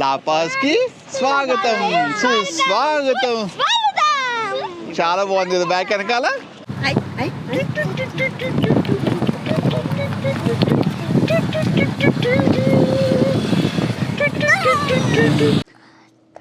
లాపాస్కి స్వాగతం. సుస్వాగతం చాలా బాగుంది కదా బ్యాక్ వెనకాల?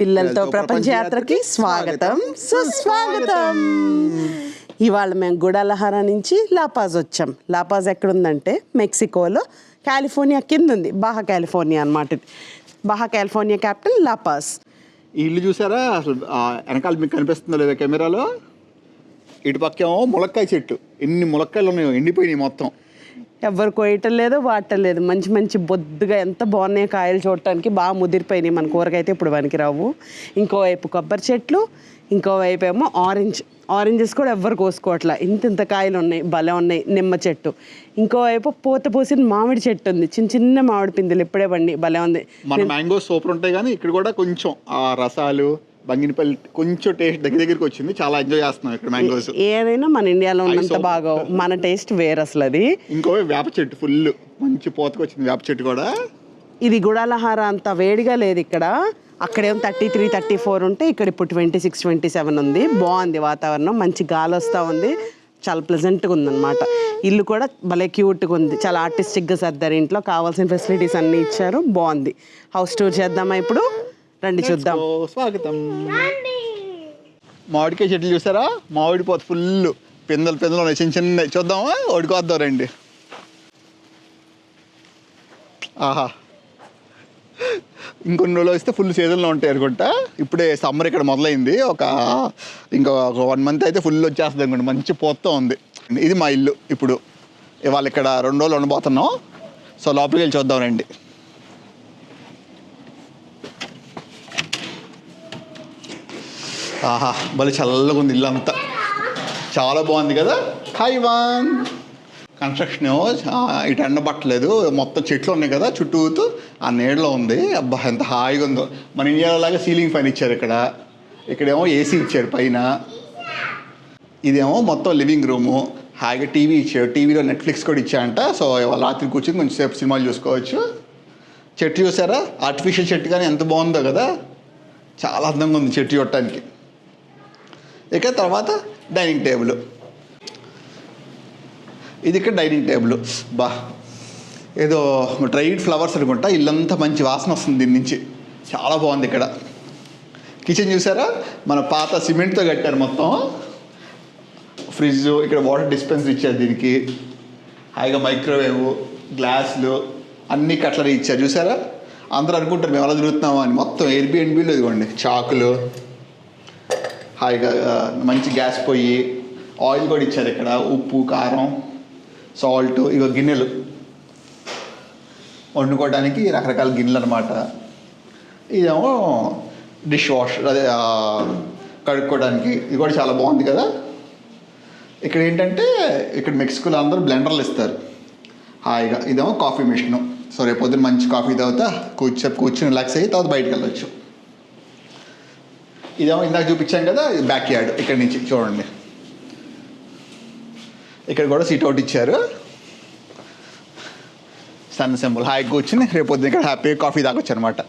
పిల్లలతో ప్రపంచ యాత్రకి స్వాగతం. సుస్వాగతం. ఇవాళ మేము గుడాలహారా నుంచి లాపాజ్ వచ్చాం. లాపాజ్ ఎక్కడుందంటే మెక్సికోలో. కాలిఫోర్నియా కింద ఉంది బాహా కాలిఫోర్నియా అన్నమాట ఇది. బాహా కాలిఫోర్నియా క్యాపిటల్ లాపాస్ ఈ ఇల్లు చూసారా? అసలు వెనకాల మీకు కనిపిస్తుందో లేదా కెమెరాలో? ఇటు పక్కేమో ములక్కాయ చెట్టు. ఎన్ని ములక్కాయలు ఉన్నాయో ఎండిపోయినాయి మొత్తం. ఎవరు కోయటం లేదు వాడటం లేదు మంచి మంచి బొద్దుగా ఎంత బాగున్నాయి కాయలు చూడటానికి బాగా ముదిరిపోయినాయి మన కూరగాయతే ఇప్పుడు పనికి రావు ఇంకోవైపు కొబ్బరి చెట్లు ఇంకోవైపు ఏమో ఆరెంజ్. ఆరెంజెస్ కూడా ఎవ్వరు కోసుకోవట్లా. ఇంత ఇంత కాయలు ఉన్నాయి భలే ఉన్నాయి నిమ్మ చెట్టు. ఇంకోవైపు పూత పూసిన మామిడి చెట్టు ఉంది. చిన్న చిన్న మామిడి పిందులు ఇప్పుడే పండి భలే ఉంది. మన మ్యాంగో సూపర్ ఉంటాయి కానీ ఇక్కడ కూడా కొంచెం ఆ రసాలు బంగినపల్లి కొంచెం టేస్ట్ దగ్గర దగ్గరికి వచ్చింది. చాలా ఎంజాయ్ చేస్తున్నాం ఇక్కడ మ్యాంగోస్. ఏదైనా మన ఇండియాలో ఉన్నంత బాగా మన టేస్ట్ వేరు అసలు అది. ఇంకో వేప చెట్టు ఫుల్. మంచి పోతకు వచ్చింది వేప చెట్టు కూడా. ఇది గుడాలహార అంత వేడిగా లేదు ఇక్కడ. అక్కడేం థర్టీ త్రీ థర్టీ ఫోర్ ఉంటే ఇక్కడ ఇప్పుడు ట్వంటీ సిక్స్ ట్వంటీ సెవెన్ ఉంది. బాగుంది వాతావరణం. మంచి గాలి వస్తూ ఉంది. చాలా ప్లెజెంట్గా ఉందన్నమాట. ఇల్లు కూడా భలే క్యూట్గా ఉంది. చాలా ఆర్టిస్టిక్గా సర్దారు. ఇంట్లో కావాల్సిన ఫెసిలిటీస్ అన్నీ ఇచ్చారు. బాగుంది. హౌస్ టూర్ చేద్దామా ఇప్పుడు? రండి చూద్దాం. స్వాగతం. మామిడికాయ చెట్లు చూసారా? మామిడి పోత ఫుల్. పిందలు పిందలు ఉన్నాయి చిన్న చిన్న చూద్దామా? ఓడికొద్దాం రండి. ఆహా. ఇంకొన్ని రోజులు వస్తే ఫుల్ సీజన్లో ఉంటాయి అనుకుంటా. ఇప్పుడే సమ్మర్ ఇక్కడ మొదలైంది. ఒక ఇంకా ఒక వన్ మంత్ అయితే ఫుల్ వచ్చేస్తుంది అనుకుంటా మంచి పోతూ ఉంది. ఇది మా ఇల్లు ఇప్పుడు. ఇవాళ ఇక్కడ రెండు రోజులు ఉండబోతున్నాం. సో లోపలికి వెళ్ళి చూద్దాం రండి. ఆహా భలే చల్లగా ఉంది ఇల్లు అంతా చాలా బాగుంది కదా? హాయ్ వాన్ కన్స్ట్రక్షన్ ఏమో ఆ, ఇటు ఎండబట్టలేదు మొత్తం చెట్లు ఉన్నాయి కదా చుట్టూతూ. ఆ నీడలో ఉంది. అబ్బా ఎంత హాయిగా ఉందో. మన ఇండియాలో లాగా సీలింగ్ ఫ్యాన్ ఇచ్చారు ఇక్కడ. ఇక్కడేమో ఏసీ ఇచ్చారు పైన. ఇదేమో మొత్తం లివింగ్ రూము హాయిగా టీవీ ఇచ్చారు. టీవీలో నెట్ఫ్లిక్స్ కూడా ఇచ్చాయంట సో రాత్రి కూర్చొని కొంచెం సేపు సినిమాలు చూసుకోవచ్చు. చెట్టు చూసారా? ఆర్టిఫిషియల్ చెట్టు కానీ ఎంత బాగుందో కదా? చాలా అందంగా ఉంది చెట్టు చూడటానికి. ఇక తర్వాత డైనింగ్ టేబుల్. ఇది ఇక్కడ డైనింగ్ టేబుల్. బా ఏదో డ్రైడ్ ఫ్లవర్స్ అనుకుంటా ఇల్లంతా మంచి వాసన వస్తుంది దీని నుంచి. చాలా బాగుంది ఇక్కడ. కిచెన్ చూసారా? మన పాత సిమెంట్తో కట్టారు మొత్తం. ఫ్రిడ్జ్ ఇక్కడ వాటర్ డిస్పెన్సర్ ఇచ్చారు దీనికి. హాయిగా మైక్రోవేవ్ గ్లాసులు అన్ని కట్లరీ ఇచ్చారు. చూసారా? అందరూ అనుకుంటారు మేము ఎలా తిరుగుతున్నామా? అని. మొత్తం ఎయిర్బిఎన్బిలో ఇదిగోండి చాకులు. హాయిగా మంచి గ్యాస్ పొయ్యి ఆయిల్ కూడా ఇచ్చారు ఇక్కడ. ఉప్పు కారం సాల్ట్ ఇక గిన్నెలు. వండుకోవడానికి రకరకాల గిన్నెలు అనమాట ఇదేమో డిష్ వాష్ అదే కడుక్కోవడానికి. ఇది కూడా చాలా బాగుంది కదా. ఇక్కడ ఏంటంటే ఇక్కడ మెక్సికోలో అందరూ బ్లెండర్లు ఇస్తారు. హాయిగా. ఇదేమో కాఫీ మిషను. సో రేపు పొద్దున్న మంచి కాఫీ తాగుతా కూర్చో కూర్చుని రిలాక్స్ అయ్యి తర్వాత బయటకు వెళ్ళొచ్చు. ఇదేమో ఇందాక చూపించాం కదా బ్యాక్ యార్డ్ ఇక్కడ నుంచి చూడండి. ఇక్కడ కూడా సీట్ అవుట్ ఇచ్చారు. సన్ సింబల్ హాయి కూర్చుని రేపు పొద్దున్న ఇక్కడ హ్యాపీగా కాఫీ తాగొచ్చు అనమాట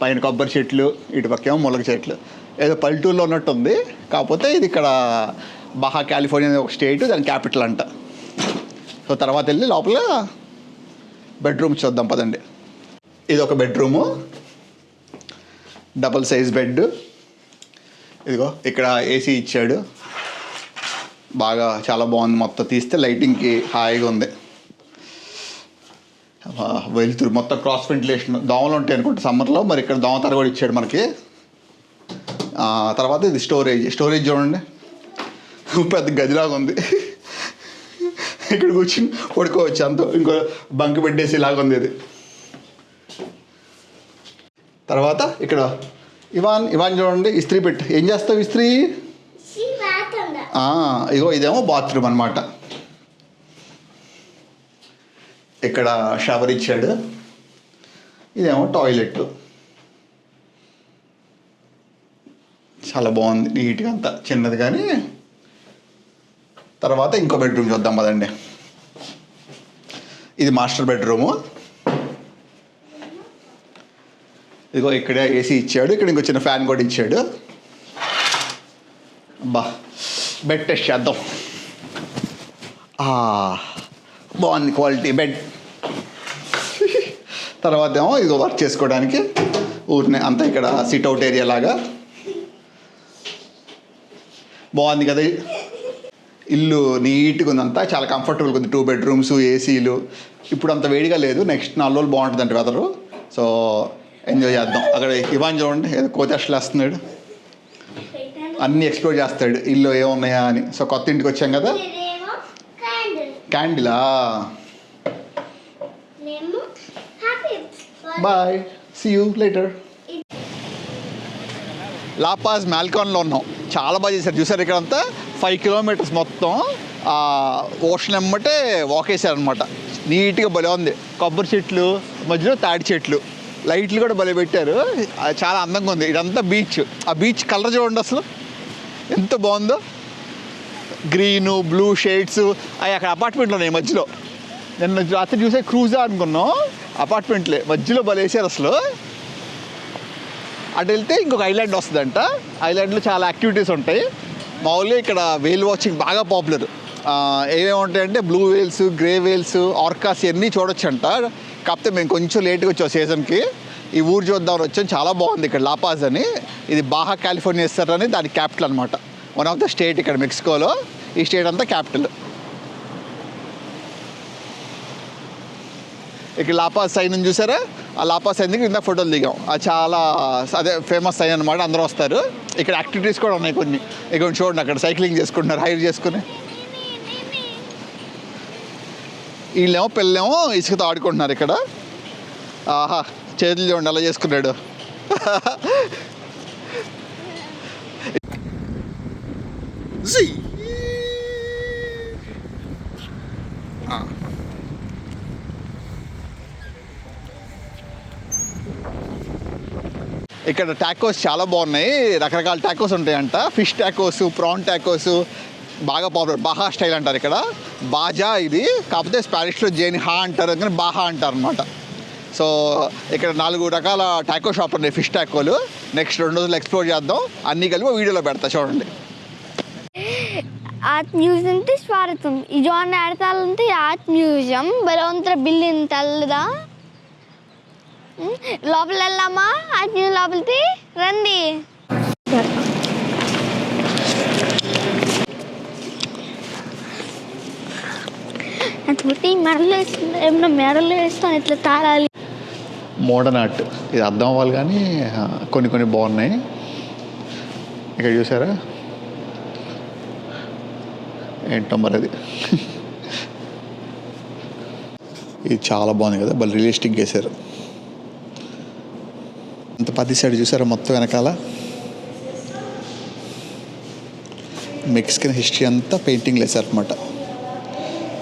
పైన కొబ్బరి చెట్లు ఇటుపక్కేమో ములగ చెట్లు. ఏదో పల్లెటూరులో ఉన్నట్టు ఉంది. కాకపోతే ఇది ఇక్కడ బహా కాలిఫోర్నియా ఒక స్టేట్ దాని క్యాపిటల్ అంట. సో తర్వాత వెళ్ళి లోపల బెడ్రూమ్ చూద్దాం పదండి. ఇది ఒక బెడ్రూము డబల్ సైజ్ బెడ్ ఇదిగో ఇక్కడ ఏసీ ఇచ్చాడు. బాగా చాలా బాగుంది మొత్తం తీస్తే లైటింగ్కి హాయిగా ఉంది. వెళ్తురు వెలుతురు మొత్తం క్రాస్ వెంటిలేషన్ దోమలు ఉంటాయి అనుకుంటే సమ్మర్లో మరి ఇక్కడ దోమతర కూడా ఇచ్చాడు మనకి. తర్వాత ఇది స్టోరేజ్ స్టోరేజ్ చూడండి. పెద్ద గదిలాగా ఉంది. ఇక్కడ కూర్చుని పడుకోవచ్చు అంత ఇంకో బంక్ పెట్టేసి ఇలాగ ఉంది ఇది. తర్వాత ఇక్కడ ఇవాన్ ఇవాన్ చూడండి ఇస్త్రీ పెట్టి. ఏం చేస్తావు ఇస్త్రీ? ఇగో ఇదేమో బాత్రూమ్ అనమాట ఇక్కడ షవర్ ఇచ్చాడు. ఇదేమో టాయిలెట్. చాలా బాగుంది నీట్గా అంతా చిన్నది కానీ. తర్వాత ఇంకో బెడ్రూమ్ చూద్దాం పదండి. ఇది మాస్టర్ బెడ్రూము. ఇదిగో ఇక్కడ ఏసీ ఇచ్చాడు ఇక్కడ ఇంకో చిన్న ఫ్యాన్ కూడా ఇచ్చాడు. అబ్బా బెడ్ టెస్ట్ చేద్దాం. బాగుంది క్వాలిటీ బెడ్. తర్వాత ఏమో ఇది వర్క్ చేసుకోవడానికి ఊరినే అంతా ఇక్కడ సిట్ అవుట్ ఏరియా లాగా. బాగుంది కదా. ఇల్లు నీట్గా ఉందంతా చాలా కంఫర్టబుల్గా ఉంది. టూ బెడ్రూమ్స్ ఏసీలు ఇప్పుడు అంత వేడిగా లేదు. నెక్స్ట్ నాలుగు రోజులు బాగుంటుంది వెదరు సో ఎంజాయ్ చేద్దాం. అక్కడ ఇవాన్ చూడండి ఏదో కోతేషలు వేస్తున్నాడు. అన్నీ ఎక్స్ప్లోర్ చేస్తాడు. ఇల్లు ఏమున్నాయా అని. సో కొత్త ఇంటికి వచ్చాం కదా? Candle bye see you later La Paz మ్యాల్కాన్లో ఉన్నాం. చాలా బాగా చేశారు. చూసారు ఇక్కడ అంతా ఫైవ్ కిలోమీటర్స్ మొత్తం ఓషన్ ఎమ్మటే వాక్ వేసారనమాట నీట్గా భలే ఉంది. కొబ్బరి చెట్లు మధ్యలో తాడి చెట్లు. లైట్లు కూడా భలే పెట్టారు. అది చాలా అందంగా ఉంది. ఇదంతా బీచ్ ఆ బీచ్ కలర్ చూడండి అసలు. ఎంత బాగుందో. గ్రీను బ్లూ షేడ్స్ అవి అక్కడ అపార్ట్మెంట్లు ఉన్నాయి మధ్యలో. నిన్న రాత్రి చూసే క్రూజా అనుకున్నాం. అపార్ట్మెంట్లే మధ్యలో బలేసారు అసలు. అటు వెళ్తే ఇంకొక ఐలాండ్ వస్తుందంట. ఐలాండ్లో చాలా యాక్టివిటీస్ ఉంటాయి. మామూలుగా ఇక్కడ వేల్ వాచింగ్ బాగా పాపులర్ ఏమేమి ఉంటాయంటే blue whales grey whales orcas ఇవన్నీ చూడొచ్చంట. కాకపోతే మేము కొంచెం లేట్గా వచ్చాం సీజన్కి ఈ ఊరు చూద్దామని వచ్చాం. చాలా బాగుంది ఇక్కడ లాపాజ్ అని. ఇది బాహా కాలిఫోర్నియా ఇస్తారు అని దాని క్యాపిటల్ అనమాట వన్ ఆఫ్ ద స్టేట్ ఇక్కడ మెక్సికోలో ఈ స్టేట్ అంతా క్యాపిటల్ ఇక్కడ లాపాస్ సైన్ ఉంది చూసారా? ఆ లాపాస్ సైన్ దగ్గర ఇంత ఫోటోలు దిగాం. అది చాలా అదే ఫేమస్ సైన్ అనమాట అందరూ వస్తారు. ఇక్కడ యాక్టివిటీస్ కూడా ఉన్నాయి కొన్ని. ఇక్కడ చూడండి అక్కడ సైక్లింగ్ చేసుకుంటున్నారు హైర్ చేసుకుని. వీళ్ళేమో పిల్లలేమో ఇసుకతో ఆడుకుంటున్నారు ఇక్కడ. ఆహా చేతులు చూడండి అలా చేసుకున్నాడు. ఇక్కడ టాకోస్ చాలా బాగున్నాయి. రకరకాల టాకోస్ ఉంటాయంట. ఫిష్ టాకోస్ ప్రాన్ టాకోస్ బాగా పాపులర్ బహా స్టైల్ అంటారు ఇక్కడ. బాజా ఇది. కాకపోతే స్పానిష్లో జేని హా అంటారు. కానీ బాహా అంటారు అనమాట సో ఇక్కడ నాలుగు రకాల టాకో షాప్లు ఉన్నాయి ఫిష్ టాకోలు నెక్స్ట్ రెండు రోజులు ఎక్స్ప్లోర్ చేద్దాం. అన్నీ కలిపి వీడియోలో పెడతా చూడండి. ఆర్ట్ మ్యూజియం స్వాగతం. ఇది ఆడతాలంటే ఆర్ట్ మ్యూజియం బలవంతర బిల్డింగ్ తల్లదా? లోపల వెళ్ళామా? ఆర్ట్ మ్యూజియం లోపలికి రండి. తోటి మెడలు వేస్తుంది ఏమన్నా మెడలు వేస్తాను ఇట్లా తాళాలి మోడర్న్ ఆర్ట్. ఇది అర్థం అవ్వాలి కానీ కొన్ని కొన్ని బాగున్నాయి. ఇక్కడ చూసారా? ఏంటో మరి అది? ఇది చాలా బాగుంది కదా బల్ రియలిస్టిక్ వేశారు అంత పది సైడ్ చూసారా మొత్తం వెనకాల? మెక్సికన్ హిస్టరీ అంతా పెయింటింగ్లు వేశారు అనమాట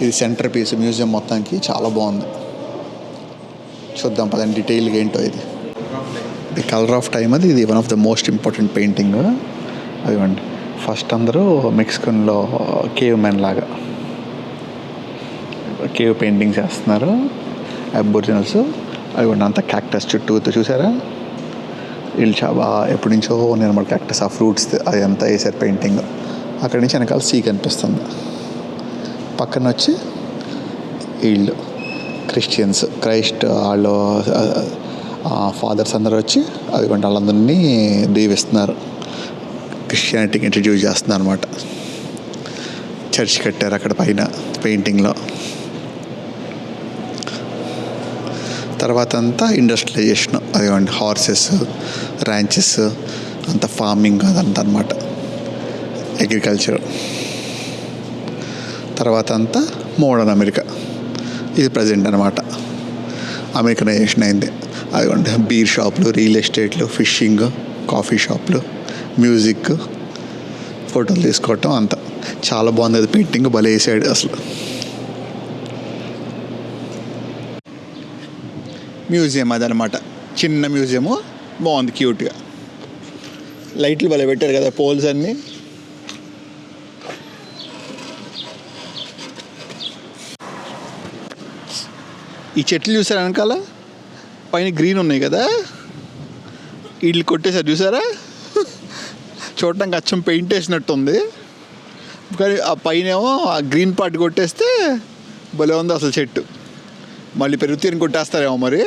ఇది సెంటర్ పీస్ మ్యూజియం మొత్తానికి చాలా బాగుంది. చూద్దాం పదండి డీటెయిల్గా ఏంటో ఇది. ది కలర్ ఆఫ్ టైమ్ అది ఇది one of the most important painting అదివ్వండి first అందరూ మెక్సికన్లో కేవ్ మ్యాన్ లాగా. కేవ్ పెయింటింగ్స్ వేస్తున్నారు అబొరిజినల్స్ అదివ్వండి అంతా క్యాక్టస్ చుట్టూతో చూసారా? వీళ్ళు చాలా ఎప్పటి నుంచో నిర్మల్ క్యాక్టస్ ఆ ఫ్రూట్స్ అది అంతా వేసారు పెయింటింగ్ అక్కడి నుంచి వెనకాల సీ కనిపిస్తుంది. పక్కన వచ్చి వీళ్ళు క్రిస్టియన్స్ క్రైస్ట్ వాళ్ళు ఫాదర్స్ అందరూ వచ్చి అదిగోండి వాళ్ళందరినీ దీవిస్తున్నారు. క్రిస్టియానిటీకి ఇంట్రడ్యూస్ చేస్తున్నారు అనమాట చర్చ్ కట్టారు అక్కడ పైన పెయింటింగ్లో. తర్వాత అంతా ఇండస్ట్రియలైజేషన్ అదిగోండి హార్సెస్ ర్యాంచెస్ అంత ఫార్మింగ్ అదంతా అనమాట అగ్రికల్చర్. తర్వాత అంతా మోడర్న్ అమెరికా. ఇది ప్రజెంట్ అనమాట అమెరికనైజేషన్ అయింది. అదిగోండి బీర్ షాపులు రియల్ ఎస్టేట్లు ఫిషింగ్ కాఫీ షాపులు మ్యూజిక్ ఫోటోలు తీసుకోవటం అంతా. చాలా బాగుంది అది పెయింటింగ్ భలే వేసాడు అసలు. మ్యూజియం అదనమాట చిన్న మ్యూజియము బాగుంది క్యూట్గా లైట్లు భలే పెట్టారు కదా పోల్స్ అన్నీ. ఈ చెట్లు చూసారా వెనకాల? పైన గ్రీన్ ఉన్నాయి కదా? వీళ్ళు కొట్టేశారు చూసారా? చూడటానికి అచ్చం పెయింట్ వేసినట్టుంది. కానీ ఆ పైన ఏమో ఆ గ్రీన్ పార్ట్ కొట్టేస్తే భలే ఉంది అసలు చెట్టు. మళ్ళీ పెరుగుతీని కొట్టేస్తారేమో మరి.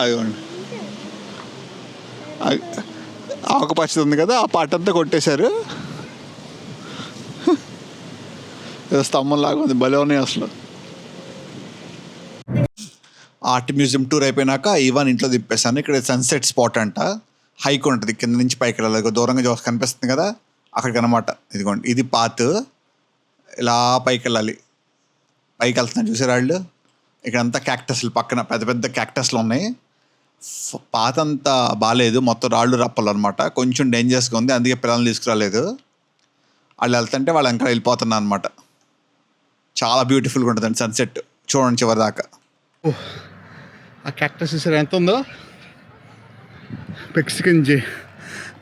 అదిగోండి. ఆకుపచ్చది ఉంది కదా ఆ పాట అంతా కొట్టేశారు ఏదో స్తంభం లాగా ఉంది భలే ఉన్నాయి అసలు. ఆర్ట్ మ్యూజియం టూర్ అయిపోయినాక ఇవాన్ ఇంట్లో తిప్పేశాను. ఇక్కడ సన్సెట్ స్పాట్ అంట. హైక్ ఉంటుంది కింద నుంచి పైకి వెళ్ళాలి. దూరంగా చూసి కనిపిస్తుంది కదా అక్కడికి అనమాట ఇదిగోండి ఇది పాత్. ఇలా పైకి వెళ్ళాలి. పైకి వెళ్తున్నాను చూసారా వాళ్ళు? ఇక్కడ అంతా క్యాక్టస్లు పక్కన పెద్ద పెద్ద క్యాక్టస్లు ఉన్నాయి. పాత అంతా బాగాలేదు మొత్తం రాళ్ళు రప్పలు అనమాట కొంచెం డేంజరస్గా ఉంది. అందుకే పిల్లల్ని తీసుకురాలేదు. వాళ్ళు వెళ్తుంటే వాళ్ళు ఇంకా వెళ్ళిపోతున్నారు అనమాట చాలా బ్యూటిఫుల్గా ఉంటుందండి సన్సెట్ చూడండి చివరి దాకా. ఆ క్యాక్టస్ చూసారా? ఎంత ఉందో? మెక్సికన్ జే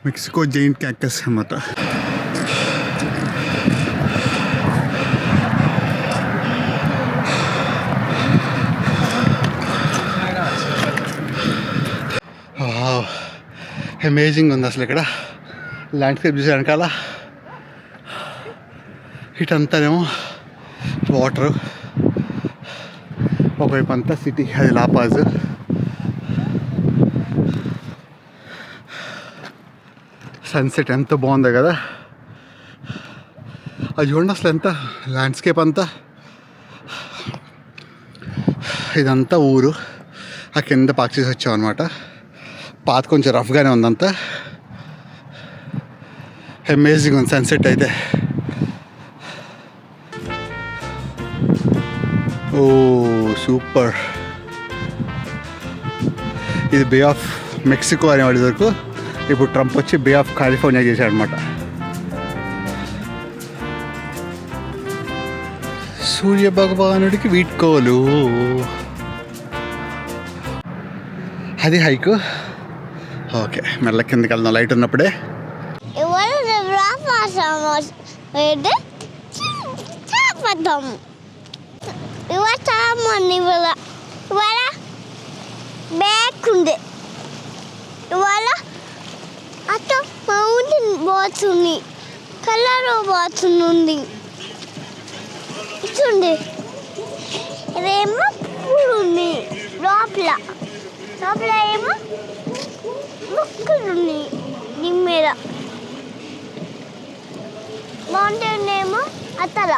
మెక్సికో జైంట్ క్యాక్టస్ అన్నమాట. అమేజింగ్ ఉంది అసలు ఇక్కడ. ల్యాండ్స్కేప్ చూసే వెనకాల? ఇటంతానేమో వాటర్. ఒకవైపు అంతా సిటీ అది లాపాజ్ సన్సెట్ ఎంత బాగుందో కదా. అది చూడండి అసలు ఎంత ల్యాండ్స్కేప్ అంతా. ఇదంతా ఊరు. ఆ కింద పార్క్ చేసి వచ్చాం అనమాట పాత కొంచెం రఫ్గానే ఉందంతా. అమేజింగ్ ఉంది సన్సెట్ అయితే. ఓ సూపర్ ఇది బే ఆఫ్ మెక్సికో అనేవాడి వరకు ఇప్పుడు ట్రంప్ వచ్చి బే ఆఫ్ కాలిఫోర్నియా చేశాడు అనమాట సూర్య భగవానుడికి వీడ్కోలు అది హైకు ఓకే మెల్ల కిందకి వెళ్దాం లైట్ ఉన్నప్పుడే ఇవాళ రాపాసం మంది ఇవాళ ఇవాళ బ్యాక్ ఉంది ఇవాళ అటు మౌంటైన్ పోతుంది. కలర్ పోతుంది ఇచ్చుంది ఇదేమో పూలు ఉంది లోపల. లోపల ఏమో మొక్కలు ఉన్నాయి దీని మీద. మౌంటైన్ ఏమో అతల.